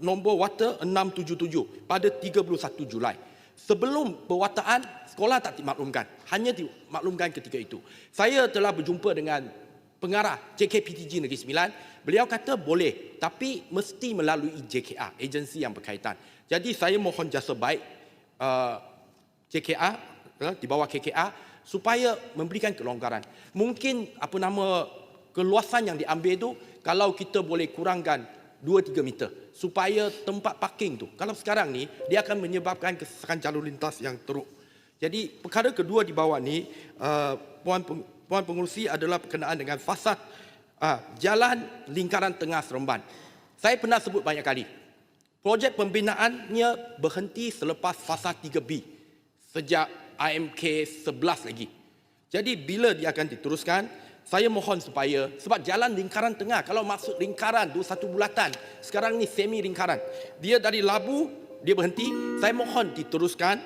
nombor water 677 pada 31 Julai. Sebelum perwataan, sekolah tak dimaklumkan. Hanya dimaklumkan ketika itu. Saya telah berjumpa dengan pengarah JKPTG Negeri Sembilan. Beliau kata boleh, tapi mesti melalui JKA, agensi yang berkaitan. Jadi saya mohon jasa baik uh, JKA, uh, di bawah KKA, supaya memberikan kelonggaran. Mungkin apa nama keluasan yang diambil itu, kalau kita boleh kurangkan 2-3 meter supaya tempat parking tu kalau sekarang ni dia akan menyebabkan kesesakan jalur lintas yang teruk. Jadi perkara kedua di bawah ni uh, puan puan pengurusi adalah berkenaan dengan fasad uh, jalan lingkaran tengah Seremban. Saya pernah sebut banyak kali projek pembinaannya berhenti selepas fasa 3B sejak IMK 11 lagi. Jadi bila dia akan diteruskan saya mohon supaya sebab jalan lingkaran tengah kalau maksud lingkaran tu satu bulatan sekarang ni semi lingkaran. Dia dari labu dia berhenti. Saya mohon diteruskan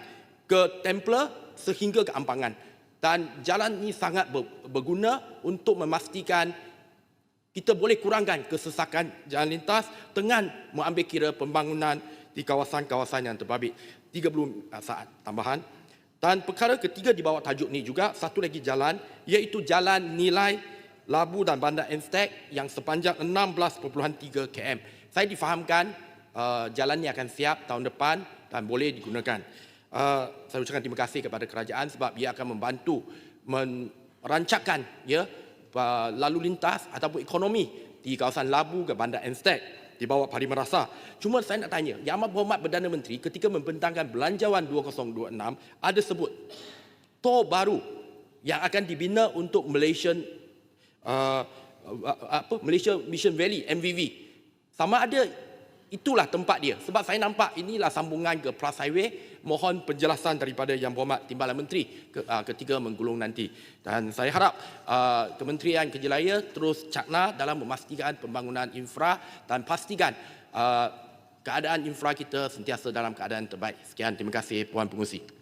ke Templar sehingga ke Ampangan. Dan jalan ni sangat berguna untuk memastikan kita boleh kurangkan kesesakan jalan lintas dengan mengambil kira pembangunan di kawasan-kawasan yang terbabit. 30 saat tambahan dan perkara ketiga di bawah tajuk ni juga satu lagi jalan iaitu jalan nilai Labu dan Bandar Enstek yang sepanjang 16.3 km. Saya difahamkan uh, jalan ini akan siap tahun depan dan boleh digunakan. Uh, saya ucapkan terima kasih kepada kerajaan sebab ia akan membantu merancangkan ya uh, lalu lintas ataupun ekonomi di kawasan Labu ke Bandar Enstek di bawah Parlimen Rasa. Cuma saya nak tanya, Yang Amat Berhormat Perdana Menteri ketika membentangkan Belanjawan 2026 ada sebut tol baru yang akan dibina untuk Malaysian uh, apa Malaysia Mission Valley MVV. Sama ada itulah tempat dia. Sebab saya nampak inilah sambungan ke Plus Highway. Mohon penjelasan daripada Yang Berhormat Timbalan Menteri uh, ketika menggulung nanti. Dan saya harap uh, Kementerian Kejelaya terus cakna dalam memastikan pembangunan infra dan pastikan uh, keadaan infra kita sentiasa dalam keadaan terbaik. Sekian, terima kasih Puan Pengusi.